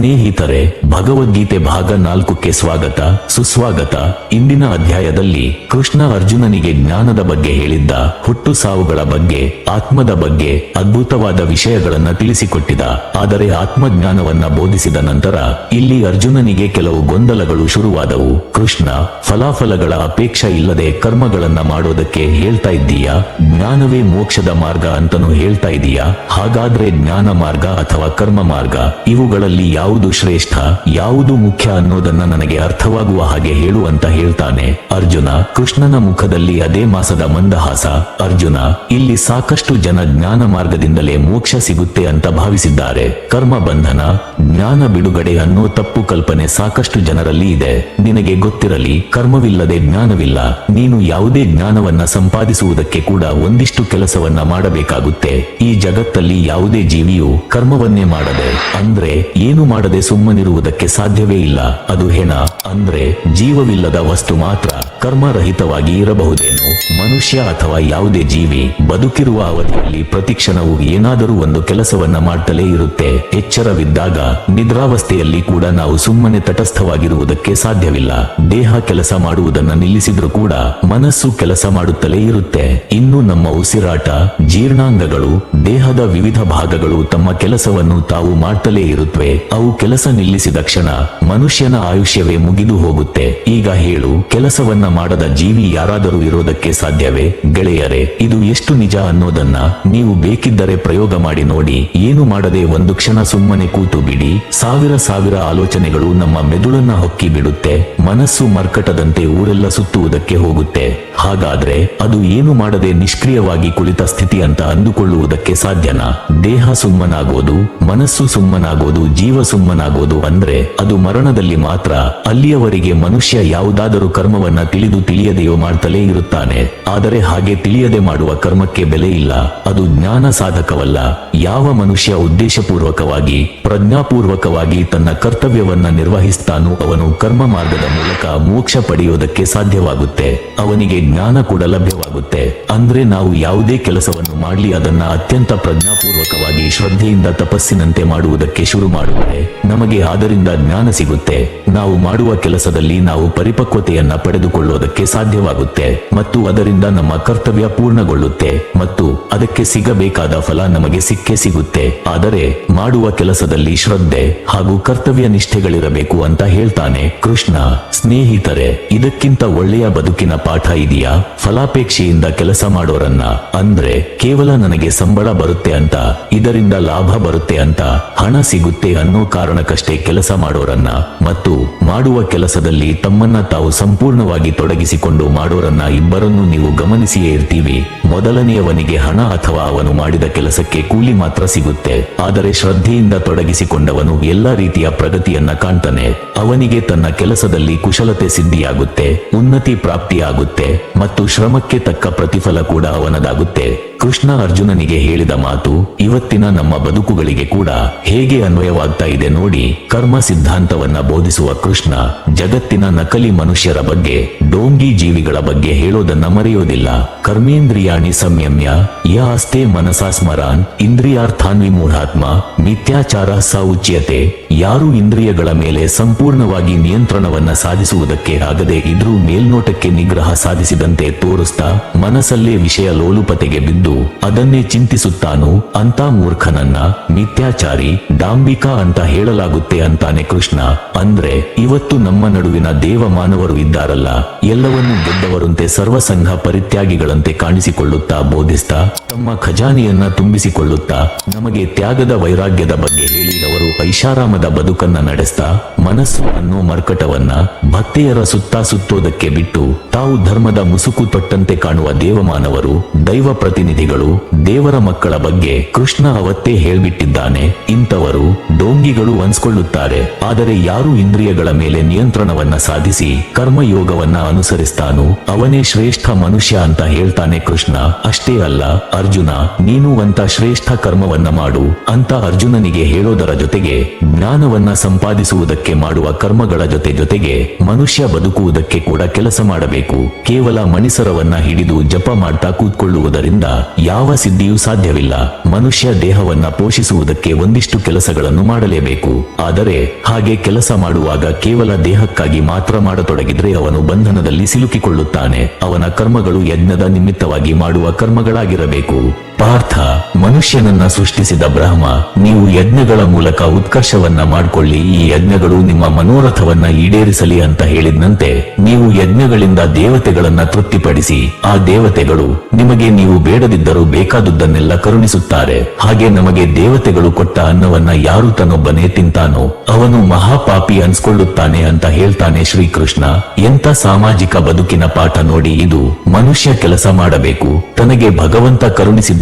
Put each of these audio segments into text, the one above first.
ಸ್ನೇಹಿತರೆ, ಭಗವದ್ಗೀತೆ ಭಾಗ ನಾಲ್ಕಕ್ಕೆ ಸ್ವಾಗತ, ಸುಸ್ವಾಗತ. ಇಂದಿನ ಅಧ್ಯಾಯದಲ್ಲಿ ಕೃಷ್ಣ ಅರ್ಜುನನಿಗೆ ಜ್ಞಾನದ ಬಗ್ಗೆ ಹೇಳಿದ್ದ, ಹುಟ್ಟು ಸಾವುಗಳ ಬಗ್ಗೆ, ಆತ್ಮದ ಬಗ್ಗೆ ಅದ್ಭುತವಾದ ವಿಷಯಗಳನ್ನ ತಿಳಿಸಿಕೊಟ್ಟಿದ. ಆದರೆ ಆತ್ಮಜ್ಞಾನವನ್ನ ಬೋಧಿಸಿದ ನಂತರ ಇಲ್ಲಿ ಅರ್ಜುನನಿಗೆ ಕೆಲವು ಗೊಂದಲಗಳು ಶುರುವಾದವು. ಕೃಷ್ಣ, ಫಲಾಫಲಗಳ ಅಪೇಕ್ಷೆ ಇಲ್ಲದೆ ಕರ್ಮಗಳನ್ನ ಮಾಡೋದಕ್ಕೆ ಹೇಳ್ತಾ ಇದ್ದೀಯಾ? ಜ್ಞಾನವೇ ಮೋಕ್ಷದ ಮಾರ್ಗ ಅಂತನೂ ಹೇಳ್ತಾ ಇದೀಯಾ ಹಾಗಾದ್ರೆ ಜ್ಞಾನ ಮಾರ್ಗ ಅಥವಾ ಕರ್ಮ ಮಾರ್ಗ, ಇವುಗಳಲ್ಲಿ ಯಾವುದು ಶ್ರೇಷ್ಠ, ಯಾವುದು ಮುಖ್ಯ ಅನ್ನೋದನ್ನ ನನಗೆ ಅರ್ಥವಾಗುವ ಹಾಗೆ ಹೇಳು ಅಂತ ಹೇಳ್ತಾನೆ. ಅರ್ಜುನ ಕೃಷ್ಣನ ಮುಖದಲ್ಲಿ ಅದೇ ಮಾಸದ ಮಂದಹಾಸ. ಅರ್ಜುನ, ಇಲ್ಲಿ ಸಾಕಷ್ಟು ಜನ ಜ್ಞಾನ ಮಾರ್ಗದಿಂದಲೇ ಮೋಕ್ಷ ಸಿಗುತ್ತೆ ಅಂತ ಭಾವಿಸಿದ್ದಾರೆ. ಕರ್ಮ ಬಂಧನ, ಜ್ಞಾನ ಬಿಡುಗಡೆ ಅನ್ನೋ ತಪ್ಪು ಕಲ್ಪನೆ ಸಾಕಷ್ಟು ಜನರಲ್ಲಿ ಇದೆ. ನಿನಗೆ ಗೊತ್ತಿರಲಿ, ಕರ್ಮವಿಲ್ಲದೆ ಜ್ಞಾನವಿಲ್ಲ. ನೀನು ಯಾವುದೇ ಜ್ಞಾನವನ್ನ ಸಂಪಾದಿಸುವುದಕ್ಕೆ ಕೂಡ ಒಂದಿಷ್ಟು ಕೆಲಸವನ್ನ ಮಾಡಬೇಕಾಗುತ್ತೆ. ಈ ಜಗತ್ತಲ್ಲಿ ಯಾವುದೇ ಜೀವಿಯು ಕರ್ಮವನ್ನೇ ಮಾಡದೆ, ಅಂದ್ರೆ ಏನು ಮಾಡದೆ ಸುಮ್ಮನಿರುವುದಕ್ಕೆ ಸಾಧ್ಯವೇ ಇಲ್ಲ. ಅದು ಹೆಣ, ಅಂದ್ರೆ ಜೀವವಿಲ್ಲದ ವಸ್ತು ಮಾತ್ರ. ಕರ್ಮರಹಿತವಾಗಿ ಇರಬಹುದೇನು? ಮನುಷ್ಯ ಅಥವಾ ಯಾವುದೇ ಜೀವಿ, ಬದುಕಿರುವ ಅವಧಿಯಲ್ಲಿ ಪ್ರತಿಕ್ಷಣವು ಏನಾದರೂ ಒಂದು ಕೆಲಸವನ್ನ ಮಾಡುತ್ತಲೇ ಇರುತ್ತೆ. ಎಚ್ಚರವಿದ್ದಾಗ, ನಿದ್ರಾವಸ್ಥೆಯಲ್ಲಿ ಕೂಡ ನಾವು ಸುಮ್ಮನೆ ತಟಸ್ಥವಾಗಿರುವುದಕ್ಕೆ ಸಾಧ್ಯವಿಲ್ಲ. ದೇಹ ಕೆಲಸ ಮಾಡುವುದನ್ನ ನಿಲ್ಲಿಸಿದ್ರೂ ಕೂಡ ಮನಸ್ಸು ಕೆಲಸ ಮಾಡುತ್ತಲೇ ಇರುತ್ತೆ. ಇನ್ನು ನಮ್ಮ ಉಸಿರಾಟ, ಜೀರ್ಣಾಂಗಗಳು, ದೇಹದ ವಿವಿಧ ಭಾಗಗಳು ತಮ್ಮ ಕೆಲಸವನ್ನು ತಾವು ಮಾಡ್ತಲೇ ಇರುತ್ತವೆ ಅವು ಕೆಲಸ ನಿಲ್ಲಿಸಿದ ಕ್ಷಣ ಮನುಷ್ಯನ ಆಯುಷ್ಯವೇ ಮುಗಿದು ಹೋಗುತ್ತೆ. ಈಗ ಹೇಳು, ಕೆಲಸವನ್ನ ಮಾಡದ ಜೀವಿ ಯಾರಾದರೂ ಇರೋದಕ್ಕೆ ಸಾಧ್ಯವೇ? ಗೆಳೆಯರೆ, ಇದು ಎಷ್ಟು ನಿಜ ಅನ್ನೋದನ್ನ ನೀವು ಬೇಕಿದ್ದರೆ ಪ್ರಯೋಗ ಮಾಡಿ ನೋಡಿ. ಏನು ಮಾಡದೆ ಒಂದು ಕ್ಷಣ ಸುಮ್ಮನೆ ಕೂತು ಬಿಡಿ. ಸಾವಿರ ಸಾವಿರ ಆಲೋಚನೆಗಳು ನಮ್ಮ ಮೆದುಳನ್ನ ಹೊಕ್ಕಿ ಬಿಡುತ್ತೆ. ಮನಸ್ಸು ಮರ್ಕಟದಂತೆ ಊರೆಲ್ಲ ಸುತ್ತುವುದಕ್ಕೆ ಹೋಗುತ್ತೆ. ಹಾಗಾದ್ರೆ ಅದು ಏನು ಮಾಡದೆ ನಿಷ್ಕ್ರಿಯವಾಗಿ ಕುಳಿತ ಸ್ಥಿತಿ ಅಂತ ಅಂದುಕೊಳ್ಳುವುದಕ್ಕೆ ಸಾಧ್ಯನಾ? ದೇಹ ಸುಮ್ಮನಾಗೋದು, ಮನಸ್ಸು ಸುಮ್ಮನಾಗೋದು, ಜೀವ ಸುಮ್ಮನಾಗೋದು ಅಂದ್ರೆ ಅದು ಮರಣದಲ್ಲಿ ಮಾತ್ರ ಅಲ್ಲಿಯವರೆಗೆ ಮನುಷ್ಯ ಯಾವುದಾದರೂ ಕರ್ಮವನ್ನ ತಿಳಿದು ತಿಳಿಯದೆಯೋ ಮಾಡ್ತಲೇ ಇರುತ್ತಾನೆ. ಆದರೆ ಹಾಗೆ ತಿಳಿಯದೆ ಮಾಡುವ ಕರ್ಮಕ್ಕೆ ಬೆಲೆ ಇಲ್ಲ. ಅದು ಜ್ಞಾನ ಸಾಧಕವಲ್ಲ. ಯಾವ ಮನುಷ್ಯ ಉದ್ದೇಶಪೂರ್ವಕವಾಗಿ, ಪ್ರಜ್ಞಾಪೂರ್ವಕವಾಗಿ ತನ್ನ ಕರ್ತವ್ಯವನ್ನ ನಿರ್ವಹಿಸ್ತಾನೋ ಅವನು ಕರ್ಮ ಮಾರ್ಗದ ಮೂಲಕ ಮೋಕ್ಷ ಪಡೆಯುವುದಕ್ಕೆ ಸಾಧ್ಯವಾಗುತ್ತೆ. ಅವನಿಗೆ ಜ್ಞಾನ ಕೂಡ ಲಭ್ಯವಾಗುತ್ತೆ. ಅಂದ್ರೆ ನಾವು ಯಾವುದೇ ಕೆಲಸವನ್ನು ಮಾಡಲಿ, ಅದನ್ನ ಅತ್ಯಂತ ಪ್ರಜ್ಞಾಪೂರ್ವಕವಾಗಿ ಶ್ರದ್ಧೆಯಿಂದ ತಪಸ್ಸಿನಂತೆ ಮಾಡುವುದಕ್ಕೆ ಶುರು ಮಾಡುವುದೇ ನಮಗೆ ಅದರಿಂದ ಜ್ಞಾನ ಸಿಗುತ್ತೆ. ನಾವು ಮಾಡುವ ಕೆಲಸದಲ್ಲಿ ನಾವು ಪರಿಪಕ್ವತೆಯನ್ನ ಪಡೆದುಕೊಳ್ಳುವುದಕ್ಕೆ ಸಾಧ್ಯವಾಗುತ್ತೆ. ಮತ್ತು ಅದರಿಂದ ನಮ್ಮ ಕರ್ತವ್ಯ ಪೂರ್ಣಗೊಳ್ಳುತ್ತೆ. ಮತ್ತು ಅದಕ್ಕೆ ಸಿಗಬೇಕಾದ ಫಲ ನಮಗೆ ಸಿಕ್ಕೇ ಸಿಗುತ್ತೆ. ಆದರೆ ಮಾಡುವ ಕೆಲಸದಲ್ಲಿ ಶ್ರದ್ಧೆ ಹಾಗೂ ಕರ್ತವ್ಯ ನಿಷ್ಠೆಗಳಿರಬೇಕು ಅಂತ ಹೇಳ್ತಾನೆ ಕೃಷ್ಣ. ಸ್ನೇಹಿತರೆ, ಇದಕ್ಕಿಂತ ಒಳ್ಳೆಯ ಬದುಕಿನ ಪಾಠ ಇದೆಯಾ? ಫಲಾಪೇಕ್ಷೆಯಿಂದ ಕೆಲಸ ಮಾಡೋರನ್ನ, ಅಂದ್ರೆ ಕೇವಲ ನನಗೆ ಸಂಬಳ ಬರುತ್ತೆ ಅಂತ, ಇದರಿಂದ ಲಾಭ ಬರುತ್ತೆ ಅಂತ, ಹಣ ಸಿಗುತ್ತೆ ಅನ್ನೋ ಕಾರಣಕ್ಕಷ್ಟೇ ಕೆಲಸ ಮಾಡೋರನ್ನ, ಮತ್ತು ಮಾಡುವ ಕೆಲಸದಲ್ಲಿ ತಮ್ಮನ್ನ ತಾವು ಸಂಪೂರ್ಣವಾಗಿ ತೊಡಗಿಸಿಕೊಂಡು ಮಾಡೋರನ್ನ ಇಬ್ಬರನ್ನು ನೀವು ಗಮನಿಸಿಯೇ ಇರ್ತೀವಿ. ಮೊದಲನೆಯವನಿಗೆ ಹಣ ಅಥವಾ ಅವನು ಮಾಡಿದ ಕೆಲಸಕ್ಕೆ ಕೂಲಿ ಮಾತ್ರ ಸಿಗುತ್ತೆ. ಆದರೆ ಶ್ರದ್ಧೆಯಿಂದ ತೊಡಗಿಸಿಕೊಂಡವನು ಎಲ್ಲಾ ರೀತಿಯ ಪ್ರಗತಿಯನ್ನ ಕಾಣ್ತಾನೆ. ಅವನಿಗೆ ತನ್ನ ಕೆಲಸದಲ್ಲಿ ಕುಶಲತೆ ಸಿದ್ಧಿಯಾಗುತ್ತೆ, ಉನ್ನತಿ ಪ್ರಾಪ್ತಿಯಾಗುತ್ತೆ. ಮತ್ತು ಶ್ರಮಕ್ಕೆ ತಕ್ಕ ಪ್ರತಿಫಲ ಕೂಡ ಅವನದಾಗುತ್ತೆ. ಕೃಷ್ಣ ಅರ್ಜುನನಿಗೆ ಹೇಳಿದ ಮಾತು ಇವತ್ತಿನ ನಮ್ಮ ಬದುಕುಗಳಿಗೆ ಕೂಡ ಹೇಗೆ ಅನ್ವಯವಾಗ್ತಾ ಇದೆ ನೋಡಿ ಕರ್ಮ ಸಿದ್ಧಾಂತವನ್ನ ಬೋಧಿಸುವ ಕೃಷ್ಣ ಜಗತ್ತಿನ ನಕಲಿ ಮನುಷ್ಯರ ಬಗ್ಗೆ, ಡೋಂಗಿ ಜೀವಿಗಳ ಬಗ್ಗೆ ಹೇಳೋದನ್ನ ಮರೆಯೋದಿಲ್ಲ. ಕರ್ಮೇಂದ್ರಿಯಾಣಿ ಸಂಯಮ್ಯ, ಯ ಅಸ್ತೆ ಮನಸಾ ಸ್ಮರಾನ್ ಇಂದ್ರಿಯಾರ್ಥಾನ್ ವಿಮೂಢಾತ್ಮ ಮಿಥ್ಯಾಚಾರ ಸ ಉಚ್ಯತೆ ಯಾರು ಇಂದ್ರಿಯಗಳ ಮೇಲೆ ಸಂಪೂರ್ಣವಾಗಿ ನಿಯಂತ್ರಣವನ್ನ ಸಾಧಿಸುವುದಕ್ಕೆ ಆಗದೆ ಇದ್ರೂ ಮೇಲ್ನೋಟಕ್ಕೆ ನಿಗ್ರಹ ಸಾಧಿಸಿದಂತೆ ತೋರಿಸ್ತಾ ಮನಸ್ಸಲ್ಲೇ ವಿಷಯ ಲೋಲುಪತೆಗೆ ಬಿದ್ದು ಅದನ್ನೇ ಚಿಂತಿಸುತ್ತಾನೋ ಅಂತ ಮೂರ್ಖನನ್ನ ಮಿಥ್ಯಾಚಾರಿ, ಡಾಂಬಿಕ ಅಂತ ಹೇಳಲಾಗುತ್ತೆ ಅಂತಾನೆ ಕೃಷ್ಣ. ಅಂದ್ರೆ ಇವತ್ತು ನಮ್ಮ ನಡುವಿನ ದೇವ ಮಾನವರು ಇದ್ದಾರಲ್ಲ, ಎಲ್ಲವನ್ನೂ ಗೆದ್ದವರಂತೆ ಸರ್ವಸಂಘ ಪರಿತ್ಯಾಗಿಗಳಂತೆ ಕಾಣಿಸಿಕೊಳ್ಳುತ್ತಾ ಬೋಧಿಸ್ತಾ ತಮ್ಮ ಖಜಾನೆಯನ್ನ ತುಂಬಿಸಿಕೊಳ್ಳುತ್ತಾ ನಮಗೆ ತ್ಯಾಗದ ವೈರಾಗ್ಯದ ಬಗ್ಗೆ ಹೇಳಿದವರು ಐಷಾರಾಮದ ಬದುಕನ್ನ ನಡೆಸ್ತಾ ಮನಸ್ಸು ಅನ್ನೋ ಮರ್ಕಟವನ್ನ ಭಕ್ತೆಯರ ಸುತ್ತ ಸುತ್ತೋದಕ್ಕೆ ಬಿಟ್ಟು ತಾವು ಧರ್ಮದ ಮುಸುಕು ತೊಟ್ಟಂತೆ ಕಾಣುವ ದೇವಮಾನವರು, ದೈವ ಪ್ರತಿನಿಧಿಗಳು, ದೇವರ ಮಕ್ಕಳ ಬಗ್ಗೆ ಕೃಷ್ಣ ಅವತ್ತೇ ಹೇಳ್ಬಿಟ್ಟಿದ್ದಾನೆ. ಇಂಥವರು ಡೋಂಗಿಗಳು ಅನ್ಸ್ಕೊಳ್ಳುತ್ತಾರೆ ಆದರೆ ಯಾರು ಇಂದ್ರಿಯಗಳ ಮೇಲೆ ನಿಯಂತ್ರಣವನ್ನ ಸಾಧಿಸಿ ಕರ್ಮಯೋಗವನ್ನ ಅನುಸರಿಸ್ತಾನೋ ಅವನೇ ಶ್ರೇಷ್ಠ ಮನುಷ್ಯ ಅಂತ ಹೇಳ್ತಾನೆ ಕೃಷ್ಣ. ಅಷ್ಟೇ ಅಲ್ಲ ಅರ್ಜುನ, ನೀನು ಅಂತ ಶ್ರೇಷ್ಠ ಕರ್ಮವನ್ನ ಮಾಡು. ಅಂತ ಅರ್ಜುನನಿಗೆ ಹೇಳೋದರ ಜೊತೆಗೆ, ಜ್ಞಾನವನ್ನ ಸಂಪಾದಿಸುವುದಕ್ಕೆ ಮಾಡುವ ಕರ್ಮಗಳ ಜೊತೆ ಜೊತೆಗೆ, ಮನುಷ್ಯ ಬದುಕುವುದಕ್ಕೆ ಕೂಡ ಕೆಲಸ ಮಾಡಬೇಕು. ಕೇವಲ ಮಣಿಸರವನ್ನ ಹಿಡಿದು ಜಪ ಮಾಡ್ತಾ ಕೂತ್ಕೊಳ್ಳುವುದರಿಂದ ಯಾವ ಸಿದ್ಧಿಯೂ ಸಾಧ್ಯವಿಲ್ಲ. ಮನುಷ್ಯ ದೇಹವನ್ನ ಪೋಷಿಸುವುದಕ್ಕೆ ಒಂದಿಷ್ಟು ಕೆಲಸಗಳನ್ನು ಮಾಡಲೇಬೇಕು. ಆದರೆ, ಹಾಗೆ ಕೆಲಸ ಮಾಡುವಾಗ ಕೇವಲ ದೇಹಕ್ಕಾಗಿ ಮಾತ್ರ ಮಾಡತೊಡಗಿದ್ರೆ ಅವನು ಬಂಧನದಲ್ಲಿ ಸಿಲುಕಿಕೊಳ್ಳುತ್ತಾನೆ. ಅವನ ಕರ್ಮಗಳು ಯಜ್ಞದ ನಿಮಿತ್ತವಾಗಿ ಮಾಡುವ ಕರ್ಮಗಳಾಗಿರಬೇಕು. México. ಪಾರ್ಥ ಮನುಷ್ಯನನ್ನ ಸೃಷ್ಟಿಸಿದ ಬ್ರಹ್ಮ, ನೀವು ಯಜ್ಞಗಳ ಮೂಲಕ ಉತ್ಕರ್ಷವನ್ನ ಮಾಡಿಕೊಳ್ಳಿ, ಈ ಯಜ್ಞಗಳು ನಿಮ್ಮ ಮನೋರಥವನ್ನ ಈಡೇರಿಸಲಿ ಅಂತ ಹೇಳಿದಂತೆ ನೀವು ಯಜ್ಞಗಳಿಂದ ದೇವತೆಗಳನ್ನ ತೃಪ್ತಿಪಡಿಸಿ, ಆ ದೇವತೆಗಳು ನಿಮಗೆ ನೀವು ಬೇಡದಿದ್ದರೂ ಬೇಕಾದುದನ್ನೆಲ್ಲ ಕರುಣಿಸುತ್ತಾರೆ. ಹಾಗೆ ನಮಗೆ ದೇವತೆಗಳು ಕೊಟ್ಟ ಅನ್ನವನ್ನ ಯಾರು ತನ್ನೊಬ್ಬನೇ ತಿಂತಾನೋ, ಅವನು ಮಹಾಪಾಪಿ ಅನ್ಸ್ಕೊಳ್ಳುತ್ತಾನೆ ಅಂತ ಹೇಳ್ತಾನೆ ಶ್ರೀಕೃಷ್ಣ. ಎಂತ ಸಾಮಾಜಿಕ ಬದುಕಿನ ಪಾಠ ನೋಡಿ ಇದು ಮನುಷ್ಯ ಕೆಲಸ ಮಾಡಬೇಕು, ತನಗೆ ಭಗವಂತ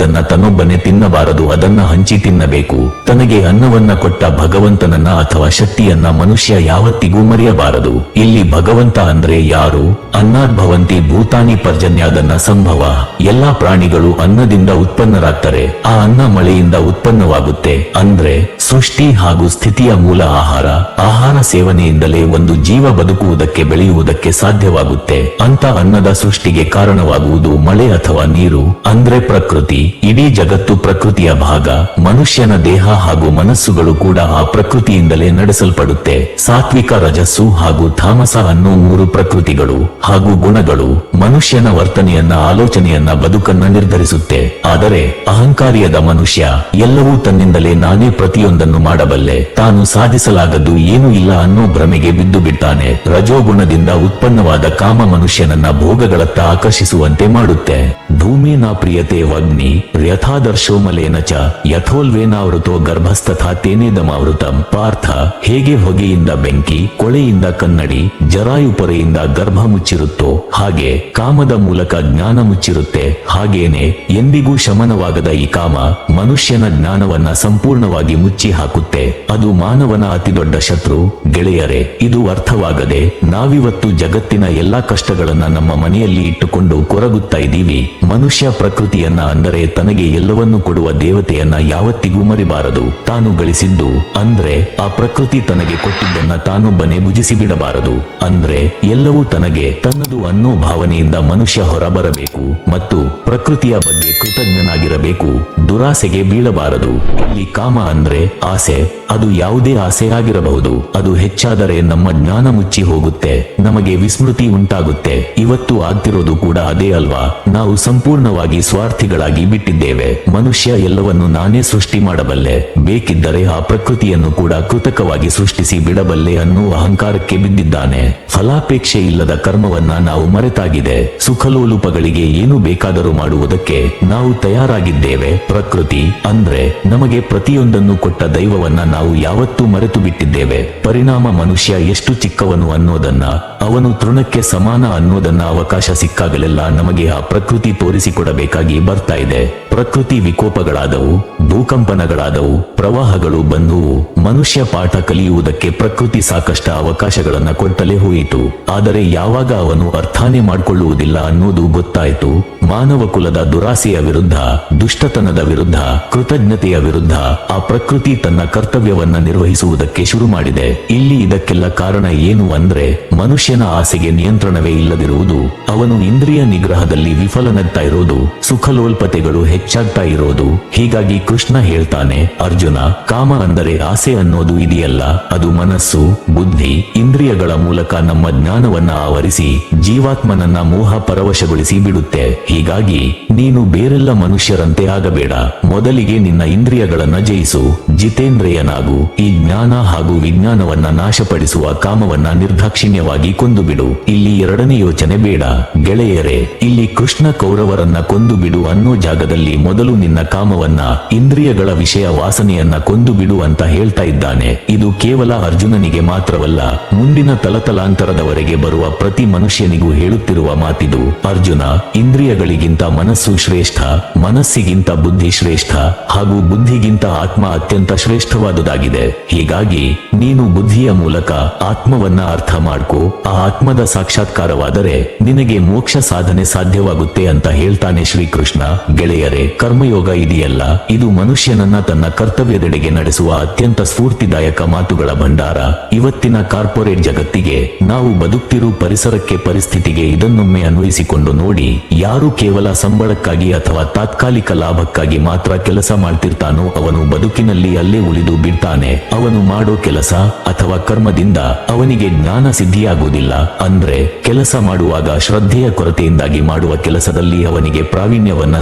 ಕರುಣಿಸಿದ್ದನ್ನ ತನ್ನೊಬ್ಬನೇ ತಿನ್ನಬಾರದು, ಅದನ್ನ ಹಂಚಿ ತಿನ್ನಬೇಕು. ತನಗೆ ಅನ್ನವನ್ನ ಕೊಟ್ಟ ಭಗವಂತನನ್ನ ಅಥವಾ ಶಕ್ತಿಯನ್ನ ಮನುಷ್ಯ ಯಾವತ್ತಿಗೂ ಮರೆಯಬಾರದು. ಇಲ್ಲಿ ಭಗವಂತ ಅಂದ್ರೆ ಯಾರು? ಅನ್ನಾದ್ಭವಂತಿ ಭೂತಾನಿ ಪರ್ಜನ್ಯಾದನ್ನ ಸಂಭವ. ಎಲ್ಲಾ ಪ್ರಾಣಿಗಳು ಅನ್ನದಿಂದ ಉತ್ಪನ್ನರಾಗ್ತಾರೆ. ಆ ಅನ್ನ ಮಳೆಯಿಂದ ಉತ್ಪನ್ನವಾಗುತ್ತೆ. ಅಂದ್ರೆ ಸೃಷ್ಟಿ ಹಾಗೂ ಸ್ಥಿತಿಯ ಮೂಲ ಆಹಾರ ಆಹಾರ ಸೇವನೆಯಿಂದಲೇ ಒಂದು ಜೀವ ಬದುಕುವುದಕ್ಕೆ ಬೆಳೆಯುವುದಕ್ಕೆ ಸಾಧ್ಯವಾಗುತ್ತೆ. ಅಂತ ಅನ್ನದ ಸೃಷ್ಟಿಗೆ ಕಾರಣವಾಗುವುದು ಮಳೆ ಅಥವಾ ನೀರು, ಅಂದ್ರೆ ಪ್ರಕೃತಿ. ಇಡೀ ಜಗತ್ತು ಪ್ರಕೃತಿಯ ಭಾಗ, ಮನುಷ್ಯನ ದೇಹ ಹಾಗೂ ಮನಸ್ಸುಗಳು ಕೂಡ ಆ ಪ್ರಕೃತಿಯಿಂದಲೇ ನಡೆಸಲ್ಪಡುತ್ತೆ. ಸಾತ್ವಿಕ ರಜಸ್ಸು ಹಾಗೂ ಥಾಮಸ ಅನ್ನೋ ಮೂರು ಪ್ರಕೃತಿಗಳು ಹಾಗೂ ಗುಣಗಳು ಮನುಷ್ಯನ ವರ್ತನೆಯನ್ನ, ಆಲೋಚನೆಯನ್ನ, ಬದುಕನ್ನ ನಿರ್ಧರಿಸುತ್ತೆ. ಆದರೆ ಅಹಂಕಾರಿಯದ ಮನುಷ್ಯ ಎಲ್ಲವೂ ತನ್ನಿಂದಲೇ ನಾನೇ ಪ್ರತಿಯೊಂದನ್ನು ಮಾಡಬಲ್ಲೆ. ತಾನು ಸಾಧಿಸಲಾಗದ್ದು ಏನೂ ಇಲ್ಲ ಅನ್ನೋ ಭ್ರಮೆಗೆ ಬಿದ್ದು ಬಿಡ್ತಾನೆ. ರಜೋಗುಣದಿಂದ ಉತ್ಪನ್ನವಾದ ಕಾಮ ಮನುಷ್ಯನನ್ನ ಭೋಗಗಳತ್ತ ಆಕರ್ಷಿಸುವಂತೆ ಮಾಡುತ್ತೆ. ಧೂಮೇನ ಪ್ರಿಯತೆ ವಗ್ನಿ ಯಥಾದರ್ಶೋಮಲೇನ ಚ ಯಥೋಲ್ವೇನಾವೃತೋ ಗರ್ಭಸ್ಥಥಾ ತೇನೇದಮಾವೃತಂ ಪಾರ್ಥ, ಹೇಗೆ ಹೊಗೆಯಿಂದ ಬೆಂಕಿ, ಕೊಳೆಯಿಂದ ಕನ್ನಡಿ, ಜರಾಯುಪೊರೆಯಿಂದ ಗರ್ಭ ಮುಚ್ಚಿರುತ್ತೋ, ಹಾಗೆ ಕಾಮದ ಮೂಲಕ ಜ್ಞಾನ ಮುಚ್ಚಿರುತ್ತೆ. ಹಾಗೇನೆ ಎಂದಿಗೂ ಶಮನವಾಗದ ಈ ಕಾಮ ಮನುಷ್ಯನ ಜ್ಞಾನವನ್ನ ಸಂಪೂರ್ಣವಾಗಿ ಮುಚ್ಚಿ ಹಾಕುತ್ತೆ. ಅದು ಮಾನವನ ಅತಿದೊಡ್ಡ ಶತ್ರು, ಗೆಳೆಯರೇ. ಇದು ಅರ್ಥವಾಗದೆ ನಾವಿವತ್ತು ಜಗತ್ತಿನ ಎಲ್ಲಾ ಕಷ್ಟಗಳನ್ನ ನಮ್ಮ ಮನೆಯಲ್ಲಿ ಇಟ್ಟುಕೊಂಡು ಕೊರಗುತ್ತಾ ಇದ್ದೀವಿ. ಮನುಷ್ಯ ಪ್ರಕೃತಿಯನ್ನ ಅಂದರೆ ತನಗೆ ಎಲ್ಲವನ್ನು ಕೊಡುವ ದೇವತೆಯನ್ನ ಯಾವತ್ತಿಗೂ ಮರಿಬಾರದು. ತಾನು ಗಳಿಸಿದ್ದು, ಅಂದ್ರೆ ಆ ಪ್ರಕೃತಿ ತನಗೆ ಕೊಟ್ಟಿದ್ದನ್ನ ತಾನೊಬ್ಬನೇ ಭುಜಿಸಿ ಬಿಡಬಾರದು ಅಂದ್ರೆ ಎಲ್ಲವೂ ತನಗೆ ತನ್ನದು ಅನ್ನೋ ಭಾವನೆಯಿಂದ ಮನುಷ್ಯ ಹೊರಬರಬೇಕು ಮತ್ತು ಪ್ರಕೃತಿಯ ಬಗ್ಗೆ ಕೃತಜ್ಞನಾಗಿರಬೇಕು. ದುರಾಸೆಗೆ ಬೀಳಬಾರದು. ಇಲ್ಲಿ ಕಾಮ ಅಂದ್ರೆ ಆಸೆ, ಅದು ಯಾವುದೇ ಆಸೆ ಆಗಿರಬಹುದು. ಅದು ಹೆಚ್ಚಾದರೆ ನಮ್ಮ ಜ್ಞಾನ ಮುಚ್ಚಿ ಹೋಗುತ್ತೆ, ನಮಗೆ ವಿಸ್ಮೃತಿ ಉಂಟಾಗುತ್ತೆ. ಇವತ್ತು ಆಗ್ತಿರೋದು ಕೂಡ ಅದೇ ಅಲ್ವಾ? ನಾವು ಸಂಪೂರ್ಣವಾಗಿ ಸ್ವಾರ್ಥಿಗಳಾಗಿ ಬಿಟ್ಟಿದ್ದೇವೆ. ಮನುಷ್ಯ ಎಲ್ಲವನ್ನು ನಾನೇ ಸೃಷ್ಟಿ ಮಾಡಬಲ್ಲೆ. ಬೇಕಿದ್ದರೆ ಆ ಪ್ರಕೃತಿಯನ್ನು ಕೂಡ ಕೃತಕವಾಗಿ ಸೃಷ್ಟಿಸಿ ಬಿಡಬಲ್ಲೆ ಅನ್ನುವ ಅಹಂಕಾರಕ್ಕೆ ಬಿದ್ದಿದ್ದಾನೆ. ಫಲಾಪೇಕ್ಷೆ ಇಲ್ಲದ ಕರ್ಮವನ್ನ ನಾವು ಮರೆತಾಗಿದೆ. ಸುಖಲೋಲುಪಗಳಿಗೆ ಏನು ಬೇಕಾದರೂ ಮಾಡುವುದಕ್ಕೆ ನಾವು ತಯಾರಾಗಿದ್ದೇವೆ. ಪ್ರಕೃತಿ ಅಂದ್ರೆ ನಮಗೆ ಪ್ರತಿಯೊಂದನ್ನು ಕೊಟ್ಟ ದೈವವನ್ನ ನಾವು ಯಾವತ್ತೂ ಮರೆತು ಬಿಟ್ಟಿದ್ದೇವೆ. ಪರಿಣಾಮ ಮನುಷ್ಯ ಎಷ್ಟು ಚಿಕ್ಕವನು ಅನ್ನೋದನ್ನ, ಅವನು ತೃಣಕ್ಕೆ ಸಮಾನ ಅನ್ನೋದನ್ನ ಅವಕಾಶ ಸಿಕ್ಕಾಗಲೆಲ್ಲ ನಮಗೆ ಆ ಪ್ರಕೃತಿ ತೋರಿಸಿಕೊಡಬೇಕಾಗಿ ಬರ್ತಾ ಇದೆ. ಪ್ರಕೃತಿ ವಿಕೋಪಗಳಾದವು, ಭೂಕಂಪನಗಳಾದವು, ಪ್ರವಾಹಗಳು ಬಂದುವು, ಮನುಷ್ಯ ಪಾಠ ಕಲಿಯುವುದಕ್ಕೆ ಪ್ರಕೃತಿ ಸಾಕಷ್ಟು ಅವಕಾಶಗಳನ್ನು ಕೊಟ್ಟಲೇ ಹೋಯಿತು. ಆದರೆ ಯಾವಾಗ ಅವನು ಅರ್ಥಾನೆ ಮಾಡಿಕೊಳ್ಳುವುದಿಲ್ಲ ಅನ್ನೋದು ಗೊತ್ತಾಯಿತು. ಮಾನವ ಕುಲದ ದುರಾಸೆಯ ವಿರುದ್ಧ, ದುಷ್ಟತನದ ವಿರುದ್ಧ, ಕೃತಜ್ಞತೆಯ ವಿರುದ್ಧ ಆ ಪ್ರಕೃತಿ ತನ್ನ ಕರ್ತವ್ಯವನ್ನ ನಿರ್ವಹಿಸುವುದಕ್ಕೆ ಶುರು ಮಾಡಿದೆ ಇಲ್ಲಿ ಇದಕ್ಕೆಲ್ಲ ಕಾರಣ ಏನು ಅಂದ್ರೆ, ಮನುಷ್ಯನ ಆಸೆಗೆ ನಿಯಂತ್ರಣವೇ ಇಲ್ಲದಿರುವುದು. ಅವನು ಇಂದ್ರಿಯ ನಿಗ್ರಹದಲ್ಲಿ ವಿಫಲನಾಗ್ತಾ ಇರೋದು, ಸುಖಲೋಲ್ಪತೆಗಳು ಹೆಚ್ಚಾಗ್ತಾ ಇರೋದು? ಹೀಗಾಗಿ ಕೃಷ್ಣ ಹೇಳ್ತಾನೆ, ಅರ್ಜುನ, ಕಾಮ ಅಂದರೆ ಆಸೆ ಅನ್ನೋದು ಇದೆಯಲ್ಲ. ಅದು ಮನಸ್ಸು, ಬುದ್ಧಿ, ಇಂದ್ರಿಯಗಳ ಮೂಲಕ ನಮ್ಮ ಜ್ಞಾನವನ್ನ ಆವರಿಸಿ, ಜೀವಾತ್ಮನನ್ನ ಮೋಹ ಪರವಶಗೊಳಿಸಿ ಬಿಡುತ್ತೆ. ಹೀಗಾಗಿ ನೀನು ಬೇರೆಲ್ಲ ಮನುಷ್ಯರಂತೆ ಆಗಬೇಡ. ಮೊದಲಿಗೆ ನಿನ್ನ ಇಂದ್ರಿಯಗಳನ್ನ ಜಯಿಸು. ಜಿತೇಂದ್ರಿಯನಾಗು. ಈ ಜ್ಞಾನ ಹಾಗೂ ವಿಜ್ಞಾನವನ್ನ ನಾಶಪಡಿಸುವ ಕಾಮವನ್ನ ನಿರ್ದಾಕ್ಷಿಣ್ಯವಾಗಿ ಕೊಂದು ಬಿಡು ಇಲ್ಲಿ ಎರಡನೇ ಯೋಚನೆ ಬೇಡ. ಗೆಳೆಯರೇ, ಇಲ್ಲಿ ಕೃಷ್ಣ ಕೌರವರನ್ನ ಕೊಂದು ಬಿಡು ಅನ್ನೋ ಜಾಗದಲ್ಲಿ ಮೊದಲು ನಿನ್ನ ಕಾಮವನ್ನ, ಇಂದ್ರಿಯಗಳ ವಿಷಯ ವಾಸನೆಯನ್ನ ಕೊಂದು ಬಿಡು ಅಂತ ಹೇಳ್ತಾ ಇದ್ದಾನೆ. ಇದು ಕೇವಲ ಅರ್ಜುನನಿಗೆ ಮಾತ್ರವಲ್ಲ, ಮುಂದಿನ ತಲತಲಾಂತರದವರೆಗೆ ಬರುವ ಪ್ರತಿ ಮನುಷ್ಯನಿಗೂ ಹೇಳುತ್ತಿರುವ ಮಾತಿದು. ಅರ್ಜುನ, ಇಂದ್ರಿಯಗಳಿಗಿಂತ ಮನಸ್ಸು ಶ್ರೇಷ್ಠ, ಮನಸ್ಸಿಗಿಂತ ಬುದ್ಧಿ ಶ್ರೇಷ್ಠ, ಹಾಗೂ ಬುದ್ಧಿಗಿಂತ ಆತ್ಮ ಅತ್ಯಂತ ಶ್ರೇಷ್ಠವಾದುದಾಗಿದೆ. ಹೀಗಾಗಿ, ನೀನು ಬುದ್ಧಿಯ ಮೂಲಕ ಆತ್ಮವನ್ನ ಅರ್ಥ ಮಾಡ್ಕೊ. ಆ ಆತ್ಮದ ಸಾಕ್ಷಾತ್ಕಾರವಾದರೆ ನಿನಗೆ ಮೋಕ್ಷ ಸಾಧನೆ ಸಾಧ್ಯವಾಗುತ್ತೆ ಅಂತ ಹೇಳ್ತಾನೆ ಶ್ರೀಕೃಷ್ಣ. ಗೆಳೆಯರೇ ಆದರೆ ಕರ್ಮಯೋಗ ಇದೆಯಲ್ಲ, ಇದು ಮನುಷ್ಯನನ್ನ ತನ್ನ ಕರ್ತವ್ಯದೆಡೆಗೆ ನಡೆಸುವ ಅತ್ಯಂತ ಸ್ಫೂರ್ತಿದಾಯಕ ಮಾತುಗಳ ಭಂಡಾರ. ಇವತ್ತಿನ ಕಾರ್ಪೊರೇಟ್ ಜಗತ್ತಿಗೆ ನಾವು ಬದುಕ್ತಿರು ಪರಿಸರಕ್ಕೆ ಪರಿಸ್ಥಿತಿಗೆ ಇದನ್ನೊಮ್ಮೆ ಅನ್ವಯಿಸಿಕೊಂಡು ನೋಡಿ, ಯಾರು ಕೇವಲ ಸಂಬಳಕ್ಕಾಗಿ ಅಥವಾ ತಾತ್ಕಾಲಿಕ ಲಾಭಕ್ಕಾಗಿ ಮಾತ್ರ ಕೆಲಸ ಮಾಡ್ತಿರ್ತಾನೋ ಅವನು ಬದುಕಿನಲ್ಲಿ ಅಲ್ಲೇ ಉಳಿದು ಬಿಡ್ತಾನೆ. ಅವನು ಮಾಡೋ ಕೆಲಸ ಅಥವಾ ಕರ್ಮದಿಂದ ಅವನಿಗೆ ಜ್ಞಾನ ಸಿದ್ಧಿಯಾಗುವುದಿಲ್ಲ. ಅಂದ್ರೆ ಕೆಲಸ ಮಾಡುವಾಗ ಶ್ರದ್ಧೆಯ ಕೊರತೆಯಿಂದಾಗಿ ಮಾಡುವ ಕೆಲಸದಲ್ಲಿ ಅವನಿಗೆ ಪ್ರಾವೀಣ್ಯವನ್ನ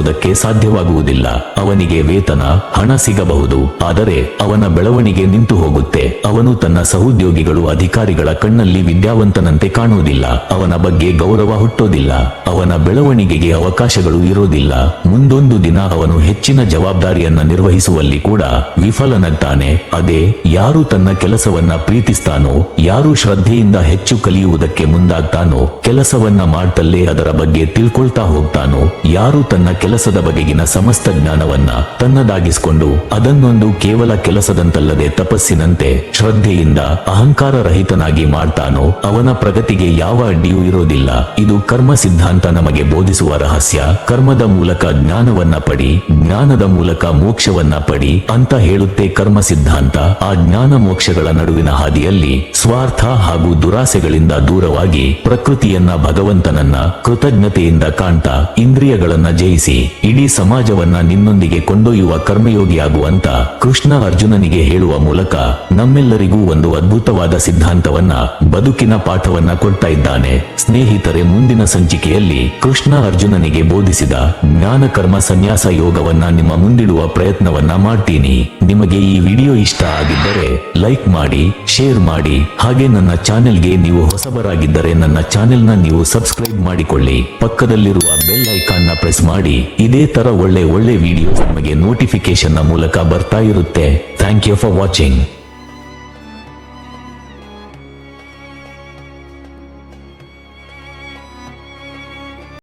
ಸಂಪಾದಿಸುವುದಕ್ಕೆ ಸಾಧ್ಯವಾಗುವುದಿಲ್ಲ. ಅವನಿಗೆ ವೇತನ, ಹಣ ಸಿಗಬಹುದು. ಆದರೆ ಅವನ ಬೆಳವಣಿಗೆ ನಿಂತು ಹೋಗುತ್ತೆ. ಅವನು ತನ್ನ ಸಹೋದ್ಯೋಗಿಗಳು, ಅಧಿಕಾರಿಗಳ ಕಣ್ಣಲ್ಲಿ ವಿದ್ಯಾವಂತನಂತೆ ಕಾಣುವುದಿಲ್ಲ. ಅವನ ಬಗ್ಗೆ ಗೌರವ ಹುಟ್ಟೋದಿಲ್ಲ. ಅವನ ಬೆಳವಣಿಗೆಗೆ ಅವಕಾಶಗಳು ಇರೋದಿಲ್ಲ. ಮುಂದೊಂದು ದಿನ ಅವನು ಹೆಚ್ಚಿನ ಜವಾಬ್ದಾರಿಯನ್ನ ನಿರ್ವಹಿಸುವಲ್ಲಿ ಕೂಡ ವಿಫಲನಾಗ್ತಾನೆ. ಅದೇ, ಯಾರು ತನ್ನ ಕೆಲಸವನ್ನ ಪ್ರೀತಿಸ್ತಾನೋ, ಯಾರು ಶ್ರದ್ಧೆಯಿಂದ ಹೆಚ್ಚು ಕಲಿಯುವುದಕ್ಕೆ ಮುಂದಾಗ್ತಾನೋ, ಕೆಲಸವನ್ನ ಮಾಡ್ತಲ್ಲೇ ಅದರ ಬಗ್ಗೆ ತಿಳ್ಕೊಳ್ತಾ ಹೋಗ್ತಾನೋ, ಯಾರು ತನ್ನ ಕೆಲಸದ ಬಗೆಗಿನ ಸಮಸ್ತ ಜ್ಞಾನವನ್ನ ತನ್ನದಾಗಿಸಿಕೊಂಡು ಅದನ್ನೊಂದು ಕೇವಲ ಕೆಲಸದಂತಲ್ಲದೆ ತಪಸ್ಸಿನಂತೆ ಶ್ರದ್ಧೆಯಿಂದ ಅಹಂಕಾರ ರಹಿತನಾಗಿ ಮಾಡ್ತಾನೋ ಅವನ ಪ್ರಗತಿಗೆ ಯಾವ ಅಡ್ಡಿಯೂ ಇರೋದಿಲ್ಲ. ಇದು ಕರ್ಮ ಸಿದ್ಧಾಂತ ನಮಗೆ ಬೋಧಿಸುವ ರಹಸ್ಯ. ಕರ್ಮದ ಮೂಲಕ ಜ್ಞಾನವನ್ನ ಪಡಿ, ಜ್ಞಾನದ ಮೂಲಕ ಮೋಕ್ಷವನ್ನ ಪಡಿ ಅಂತ ಹೇಳುತ್ತೆ ಕರ್ಮ ಸಿದ್ಧಾಂತ. ಆ ಜ್ಞಾನ ಮೋಕ್ಷಗಳ ನಡುವಿನ ಹಾದಿಯಲ್ಲಿ ಸ್ವಾರ್ಥ ಹಾಗೂ ದುರಾಸೆಗಳಿಂದ ದೂರವಾಗಿ ಪ್ರಕೃತಿಯನ್ನ ಭಗವಂತನನ್ನ ಕೃತಜ್ಞತೆಯಿಂದ ಕಾಣ್ತಾ ಇಂದ್ರಿಯಗಳನ್ನ ಜಯಿಸಿ ಇಡೀ ಸಮಾಜವನ್ನ ನಿನ್ನೊಂದಿಗೆ ಕೊಂಡೊಯ್ಯುವ ಕರ್ಮಯೋಗಿಯಾಗುವಂತ ಕೃಷ್ಣ ಅರ್ಜುನನಿಗೆ ಹೇಳುವ ಮೂಲಕ ನಮ್ಮೆಲ್ಲರಿಗೂ ಒಂದು ಅದ್ಭುತವಾದ ಸಿದ್ಧಾಂತವನ್ನ ಬದುಕಿನ ಪಾಠವನ್ನ ಕೊಡ್ತಾ ಇದ್ದಾನೆ. ಸ್ನೇಹಿತರೆ, ಮುಂದಿನ ಸಂಚಿಕೆಯಲ್ಲಿ ಕೃಷ್ಣ ಅರ್ಜುನನಿಗೆ ಬೋಧಿಸಿದ ಜ್ಞಾನ ಕರ್ಮ ಸನ್ಯಾಸ ಯೋಗವನ್ನ ನಿಮ್ಮ ಮುಂದಿಡುವ ಪ್ರಯತ್ನವನ್ನ ಮಾಡ್ತೀನಿ. ನಿಮಗೆ ಈ ವಿಡಿಯೋ ಇಷ್ಟ ಆಗಿದ್ದರೆ ಲೈಕ್ ಮಾಡಿ, ಶೇರ್ ಮಾಡಿ, ಹಾಗೆ ನನ್ನ ಚಾನೆಲ್ಗೆ ನೀವು ಹೊಸಬರಾಗಿದ್ದರೆ ನನ್ನ ಚಾನೆಲ್ನ ನೀವು ಸಬ್ಸ್ಕ್ರೈಬ್ ಮಾಡಿಕೊಳ್ಳಿ. ಪಕ್ಕದಲ್ಲಿರುವ ಬೆಲ್ ಐಕಾನ್ನ ಪ್ರೆಸ್ ಮಾಡಿ. ಇದೇ ತರ ಒಳ್ಳೆ ಒಳ್ಳೆ ವಿಡಿಯೋ ನಮಗೆ ನೋಟಿಫಿಕೇಶನ್ ಮೂಲಕ ಬರ್ತಾ ಇರುತ್ತೆ. Thank you for watching